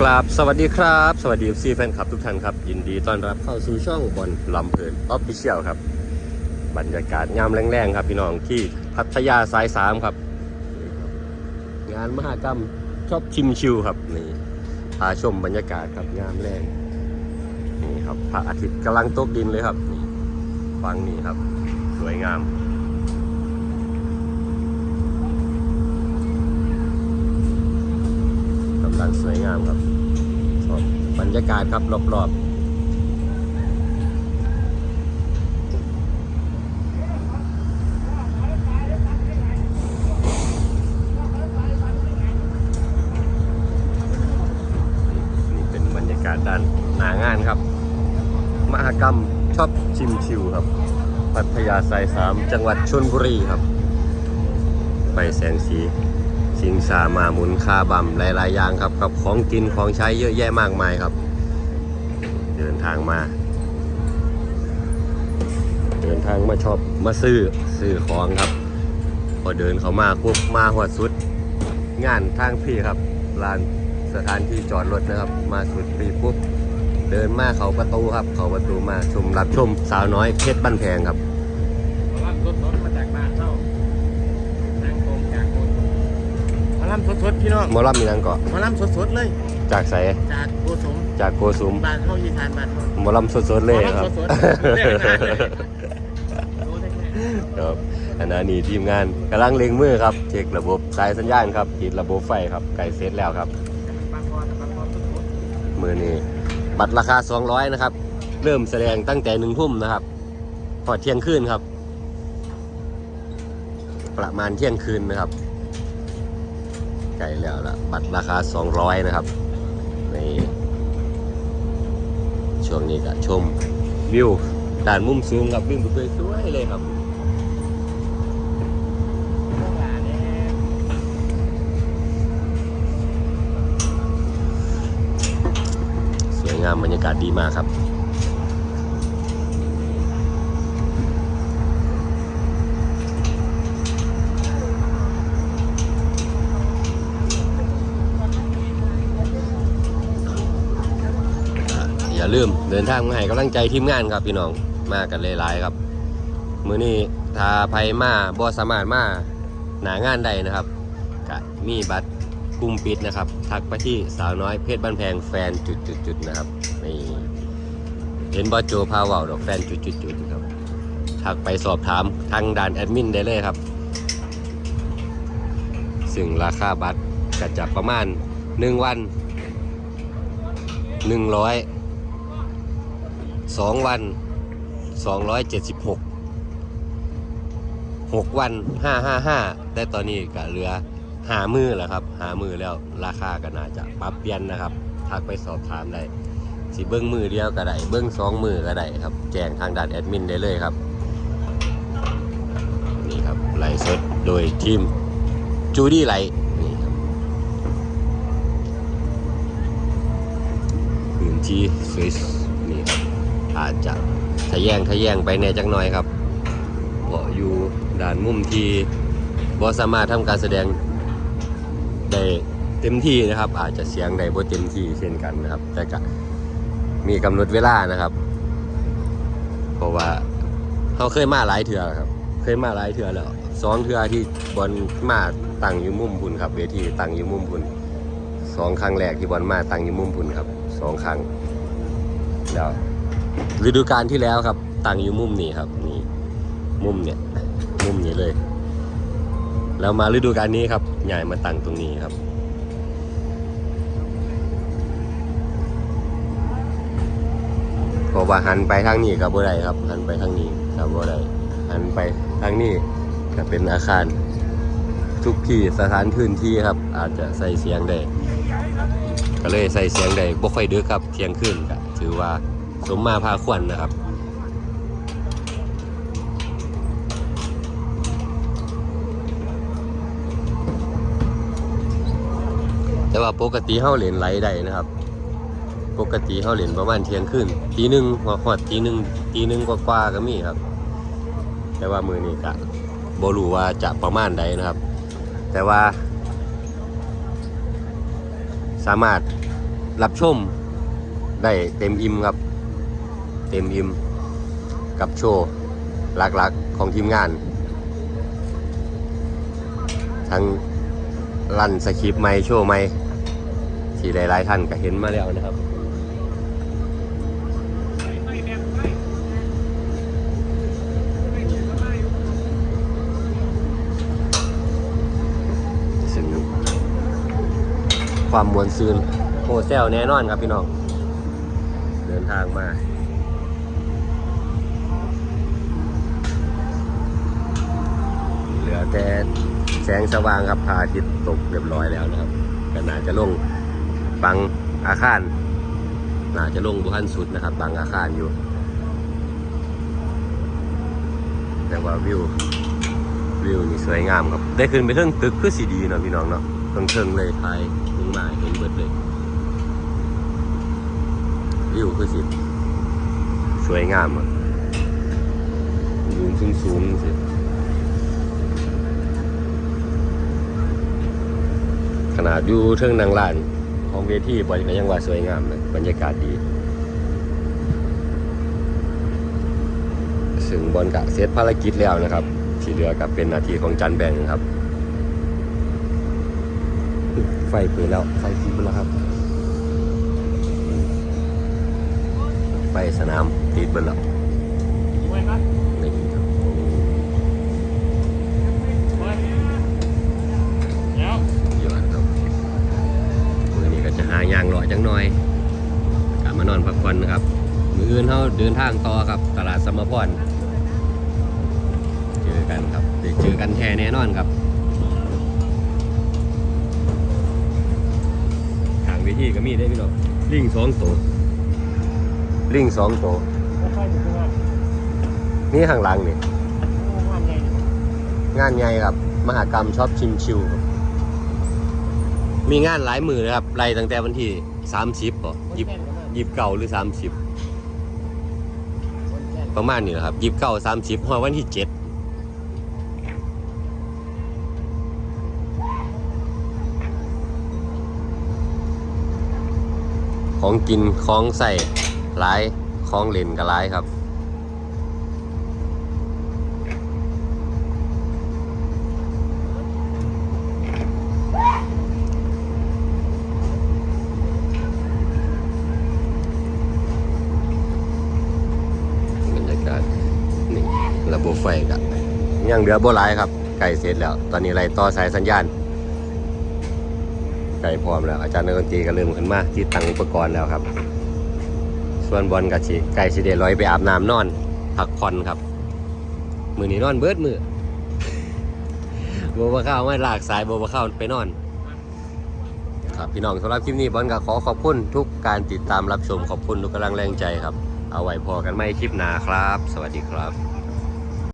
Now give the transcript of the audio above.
กราบสวัสดีครับ สวัสดีซีแฟนคลับทุกท่านครับ ยินดีต้อนรับเข้าสู่ช่องบอลลำเพลินออฟฟิเชียลครับ บรรยากาศยามแรงๆครับพี่น้องที่พัทยาสายสามครับ งานมหากรรมชอบชิมชิวครับนี่พาชมบรรยากาศครับยามแรงนี่ครับพระอาทิตย์กำลังตกดินเลยครับนี่ฟังนี่ครับ สวยงาม กำลั งามครับชอบบรรยากาศครับรอบๆนี่เป็นบรรยากาศด้านหนางานครับ มหกรรมชอบชิมชิวครับ พัทยาสายสามจังหวัดชลบุรีครับ ไปแสงสี สิงสามาหมุนคาบัมหลายๆอย่างครับกับของกินของใช้เยอะแยะมากมายครับ เดินทางมา เดินทางมาชอบมาซื้อซื้อของครับ พอเดินเขามาปุ๊บมาหัวสุด งานทางพี่ครับลานสถานที่จอดรถนะครับ มาสุดปีปุ๊บเดินมาเขาประตูครับ เขาประตูมาชมรับชมสาวน้อยเพชรบ้านแพงครับ มาล่ำสดๆมาจากบ้านเท่านั่งตรงจากโกสมมา ล่ำสดๆพี่น้องหมอลำมีนังเกาะมาล่ำสดๆเลย จากใสจากโกสมจากโกสุมบ้านเท่ายีทานบ้านเท่าหมอลำสดๆเลยครับ หมอลำสดๆเรียกนานเลยโอ้ได้แค่ครับอันนี้ทีมงานกำลังเล็งมือครับ เช็คระบบสายสัญญาณครับติดระบบไฟครับไก่เสร็จแล้วครับ บางพอแต่บางพอสดมือนี้บัตรราคา 200 นะครับ เริ่มแสดงตั้งแต่หนึ่งทุ่มนะครับพอเที่ยงคืนครับ ประมาณเที่ยงคืนนะครับ ไก่แล้วละบัตรราคา 200 นะครับ ในช่วงนี้ก็ชมวิวด่านมุมสูงครับวิ่งไปสวยเลยครับสวยงามบรรยากาศดีมากครับาลืมเดินทางมาให้กำลังใจทีมงานครับพี่น้องมากันหลายๆครับ มือนี้ถ้าภัยมาบ่สามารถมาหนางานใดนะครับก็มีบัตรกุมปิดนะครับ ทักไปที่สาวน้อยเพชรบ้านแพงแฟนจุดๆๆนะครับนี่เห็นบอโจพาเว่าดอกแฟนจุดๆๆครับทักไปสอบถามทางด่านแอดมินได้เลยครับซึ่งราคาบัตรก็จะประมาณ 1 วัน 100 2วัน276 6วัน555แต่ตอนนี้ก็เหลือหามือแล้วครับ หามือแล้วราคาก็น่าจะปรับเปลี่ยนนะครับทักไปสอบถามได้สิเบิ้งมือเดียวก็ได้เบิ้งสองมือก็ได้ครับ แจ้งทางด้านแอดมินได้เลยครับ นี่ครับไลฟ์สดโดยทีมจูดี้ไลท์นี่ครับพื้นที่สวย อาจจะทะแยงทะแยงไปในจักหน่อยครับเพราะอยู่ด่านมุมที่บ่สามารถทำการแสดงได้เต็มที่นะครับ อาจจะเสียงได้บ่เต็มที่เช่นกันนะครับ แต่ก็มีกำหนดเวลานะครับ เพราะว่าเขาเคยมาหลายเถื่อครับ เคยมาหลายเถื่อแล้วสองเถื่อที่บอลมาตั้งอยู่มุมพุ่นครับ เวทีตั้งอยู่มุมพุ่นสองครั้งแรกที่บอลมาตั้งอยู่มุมพุ่นครับสองครั้งแล้ว ฤดูกาลที่แล้วครับตังอยู่มุมนี้ครับนี่มุมเนี่ยมุมนี้เลย แล้วมาฤดูกาลนี้ครับใหญ่มาตังตรงนี้ครับเพราะว่าหันไปทางนี้กับบ่ได้ครับ หันไปทางนี้กับบ่ได้หันไปทางนี้ก็เป็นอาคาร ทุกที่สถานพื้นที่ครับ อาจจะใส่เสียงได้ก็เลยใส่เสียงได้บ่ค่อยดึกครับเที่ยงคืนก็ถือว่า สมมาพาควรนะครับ แต่ว่าปกติเฮาเล่นไหลได้นะครับ ปกติเขาเล่นประมาณเที่ยงคืนตีหนึ่งหัวขอดตีหนึ่งตีหนึ่งกว่าๆก็มีครับ แต่ว่ามือนี้ก็บ่รู้ว่าจะประมาณใดนะครับ แต่ว่า สามารถรับชมได้เต็มอิ่มครับ ต็มอิ่มกับโชว์หลักๆของทีมงาน ทั้งลั่นสคริปต์ไม่โชว์ไม่ที่หลายๆท่านก็เห็นมาแล้วนะครับความมวลซืนโฮเซลแน่นอนครับพี่น้อง เดินทางมา เหลือแต่แสงสว่างครับพระอาทิตย์ตกเรียบร้อยแล้วนะครับก็น่าจะลงบางอาคารน่าจะลงบุหันสุดนะครับ บางอาคารอยู่ แต่ว่าวิววิวนี่สวยงามครับ ได้ขึ้นไปเทิงตึกคือสีดีเนาะพี่น้องเนาะเทิงเทิงๆเลยไทยลงมาเห็นเบิดเลย วิวคือสิสวยงามอะยืนสูงสูงๆสิ ขนาดอยู่เทิงนางลานของเวทีบอยก็ยังว่าสวยงามเลยบรรยากาศดีซึ่งบอลกะเซตภารกิจแล้วนะครับ ที่เหลือกับเป็นนาทีของจันแบงครับ ไฟเปิดแล้ว ไฟติดแล้วครับ ไฟสนามติดไปแล้ว จังหน่อยกลับมานอนพักผ่อนนะครับ มืออื่นเขาเดินทางต่อครับ ตลาดสมพรเจอกันครับเดี๋ยวเจอกันแท้แน่นอนครับทางวิธีก็มีได้พี่น้องลิงสองตัวลิงสองตัวนี่ข้างหลังนี่งานใหญ่งครับ มหากรรมชอบชิมชิว มีงานหลายมือเลยครับไล่ตั้งแต่วันที่ สามสิบป่ะยิบแก่ยิบเก่าหรือสามสิบประมาณนี้แหละครับยิบเก่าสามสิบวันที่เจ็ดของกินของใส่หลายของเล่นก็หลายครับ บรรยากาศนี่ ระบบไฟกับยังเหลือบ่หลายครับไก่เสร็จแล้ว ตอนนี้ไรต่อสายสัญญาณ ไก่พร้อมแล้ว อาจารย์นักดนตรีก็เริ่มขึ้นมาที่ตั้งอุปกรณ์แล้วครับ ส่วนบอลกับชีไก่สีเดลอยไปอาบน้ำนอนพักผ่อนครับ มือนี้นอนเบิดมือบัวเข้าวไม่ลากสายบัวเข้าวไปนอนครับพี่น้องสำหรับคลิปนี้บอลก็ขอขอบคุณทุกการติดตามรับชมขอบคุณทุกกำลังแรงใจครับ เอาไว้พอกันไม่คลิปหนาครับ สวัสดีครับ